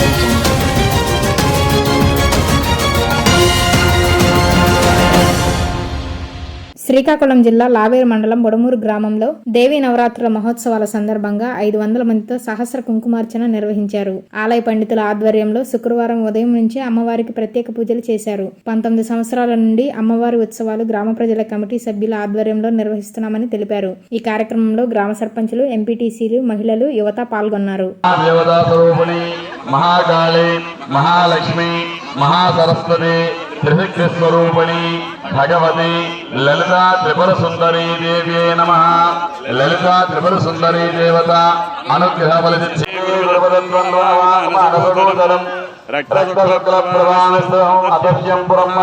Thank you. Srikakulam జిల్లా లావేరు మండలం బొడమూరు గ్రామంలో దేవీ నవరాత్రుల మహోత్సవాల సందర్భంగా ఐదు వందల మందితో సహస్ర కుంకుమార్చన నిర్వహించారు. ఆలయ పండితుల ఆధ్వర్యంలో శుక్రవారం ఉదయం నుంచి అమ్మవారికి ప్రత్యేక పూజలు చేశారు. పంతొమ్మిది సంవత్సరాల నుండి అమ్మవారి ఉత్సవాలు గ్రామ ప్రజల కమిటీ సభ్యుల ఆధ్వర్యంలో నిర్వహిస్తున్నామని తెలిపారు. ఈ కార్యక్రమంలో గ్రామ సర్పంచులు ఎంపీటీసీలు మహిళలు యువత పాల్గొన్నారు. మహాకాళి మహాలక్ష్మి మహాసరస్వతి త్రిశక్తి స్వరూపిణి భగవతి లలితా త్రిపుర సుందరీ దేవ్యే నమ. లలితా త్రిపుర సుందరీ దేవత అనుగ్రహ ఫలితం రక్తశుక్లప్రవాణస్థం బ్రహ్మ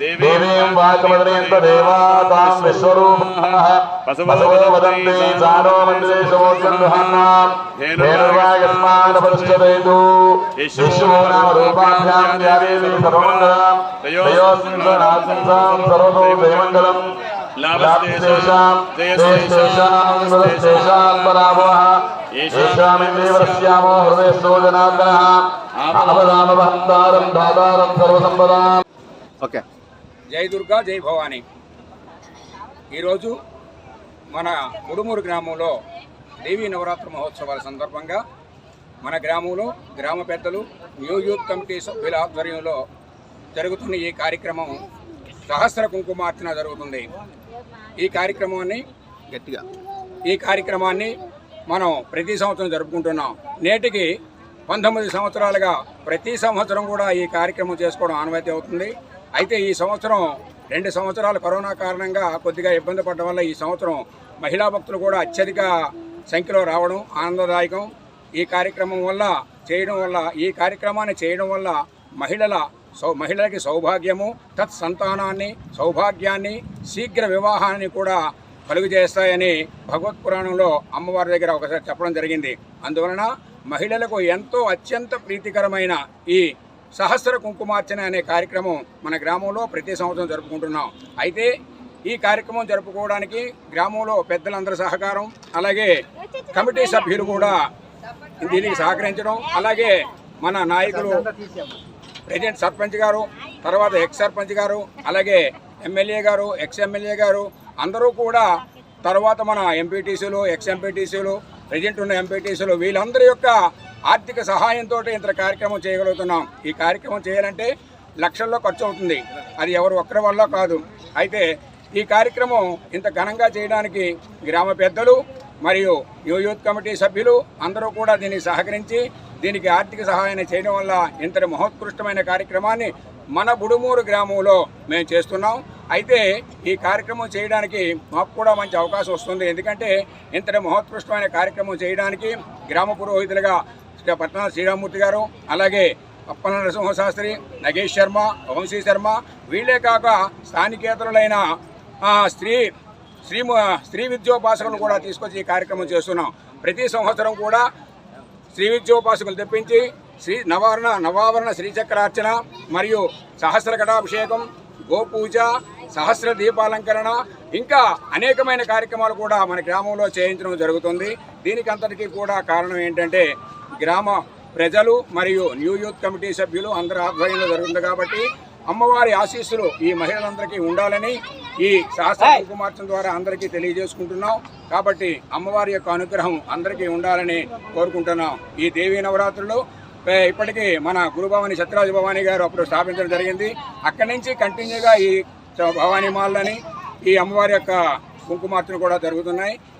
దేవీం వాకమదనేంత దేవాతాం విశ్వరూపః బసవో వదంతే సారో మందిరే సమోత్సంగహాన్నాం ధేనుర్వాగస్మానపరిష్ఠదేతు విశ్వో నామ రూపాభ్యాం ధ్యాయేమి సర్వమంగళం సనాత్మసాం సర్వతో జయమంగళం లాభస్తేషాం జయస్తేషాం వదస్తేషాం పరాభవః అవదానవహంతారం దాతారం సర్వసంపదాం ఓకే జై దుర్గా జై భవానీ ఈరోజు మన ఉడుమూరు గ్రామంలో దేవీ నవరాత్రి మహోత్సవాల సందర్భంగా మన గ్రామంలో గ్రామ పెద్దలు న్యూ యూత్ కమిటీ సభ్యుల ఆధ్వర్యంలో జరుగుతున్న ఈ కార్యక్రమం సహస్ర కుంకుమార్చన జరుగుతుంది. ఈ కార్యక్రమాన్ని గట్టిగా. ఈ కార్యక్రమాన్ని మనం ప్రతి సంవత్సరం జరుపుకుంటున్నాం. నేటికి పంతొమ్మిది సంవత్సరాలుగా ప్రతి సంవత్సరం కూడా ఈ కార్యక్రమం చేసుకోవడం ఆనవాయితీ అవుతుంది. అయితే ఈ సంవత్సరం రెండు సంవత్సరాలు కరోనా కారణంగా కొద్దిగా ఇబ్బంది పడడం వల్ల ఈ సంవత్సరం మహిళా భక్తులు కూడా అత్యధిక సంఖ్యలో రావడం ఆనందదాయకం. ఈ కార్యక్రమం వల్ల చేయడం వల్ల ఈ కార్యక్రమాన్ని చేయడం వల్ల మహిళల సౌ మహిళలకి సౌభాగ్యము తత్సంతానాన్ని సౌభాగ్యాన్ని శీఘ్ర వివాహాన్ని కూడా కలుగు చేస్తాయని భగవత్ పురాణంలో అమ్మవారి దగ్గర ఒకసారి చెప్పడం జరిగింది. అందువలన మహిళలకు ఎంతో అత్యంత ప్రీతికరమైన ఈ సహస్ర కుంకుమార్చన అనే కార్యక్రమం మన గ్రామంలో ప్రతి సంవత్సరం జరుపుకుంటున్నాం. అయితే ఈ కార్యక్రమం జరుపుకోవడానికి గ్రామంలో పెద్దలందరి సహకారం అలాగే కమిటీ సభ్యులు కూడా దీనికి సహకరించడం అలాగే మన నాయకులు ప్రెసిడెంట్ సర్పంచ్ గారు తర్వాత ఎక్స్ సర్పంచ్ గారు అలాగే ఎమ్మెల్యే గారు ఎక్స్ ఎమ్మెల్యే గారు అందరూ కూడా తర్వాత మన ఎంపీటీసీలు ఎక్స్ ఎంపీటీసీలు ప్రజెంట్ ఉన్న ఎంపీటీసీలు వీళ్ళందరి యొక్క ఆర్థిక సహాయంతో ఇంత కార్యక్రమం చేయగలుగుతున్నాం. ఈ కార్యక్రమం చేయాలంటే లక్షల్లో ఖర్చు అవుతుంది. అది ఎవరు ఒక్కరి వల్ల కాదు. అయితే ఈ కార్యక్రమం ఇంత ఘనంగా చేయడానికి గ్రామ పెద్దలు మరియు న్యూ యూత్ కమిటీ సభ్యులు అందరూ కూడా దీనికి సహకరించి దీనికి ఆర్థిక సహాయాన్ని చేయడం వల్ల ఇంతటి మహోత్కృష్టమైన కార్యక్రమాన్ని మన బుడుమూరు గ్రామంలో మేము చేస్తున్నాం. అయితే ఈ కార్యక్రమం చేయడానికి మాకు కూడా మంచి అవకాశం వస్తుంది. ఎందుకంటే ఇంతటి మహోత్కృష్టమైన కార్యక్రమం చేయడానికి గ్రామ పురోహితులుగా శ్రీ శ్రీరామూర్తి గారు అలాగే అప్పన నరసింహశాస్త్రి నగేష్ శర్మ వంశీ శర్మ వీళ్ళే కాక స్థానికేతరులైన స్త్రీ స్త్రీ స్త్రీ విద్యోపాసకులను కూడా తీసుకొచ్చి ఈ కార్యక్రమం చేస్తున్నాం. ప్రతి సంవత్సరం కూడా స్త్రీ విద్యోపాసకులు తెప్పించి శ్రీ నవారణ నవావరణ శ్రీచక్రార్చన మరియు సహస్ర ఘటాభిషేకం గోపూజ సహస్ర దీపాలంకరణ ఇంకా అనేకమైన కార్యక్రమాలు కూడా మన గ్రామంలో చేయించడం జరుగుతుంది. దీనికి అంతటికీ కూడా కారణం ఏంటంటే గ్రామ ప్రజలు మరియు న్యూ యూత్ కమిటీ సభ్యులు అందరి ఆధ్వర్యంలో జరుగుతుంది కాబట్టి అమ్మవారి ఆశీస్సులు ఈ మహిళలందరికీ ఉండాలని ఈ శాస్త్ర కుంకుమార్చన ద్వారా అందరికీ తెలియజేసుకుంటున్నాం. కాబట్టి అమ్మవారి యొక్క అనుగ్రహం అందరికీ ఉండాలని కోరుకుంటున్నాం. ఈ దేవీ నవరాత్రులు ఇప్పటికీ మన గురుభవాని సత్యరాజు భవానీ గారు అప్పుడు స్థాపించడం జరిగింది. అక్కడి నుంచి కంటిన్యూగా ఈ భవానీ మాల్లని ఈ అమ్మవారి యొక్క కుంకుమార్చన కూడా జరుగుతున్నాయి.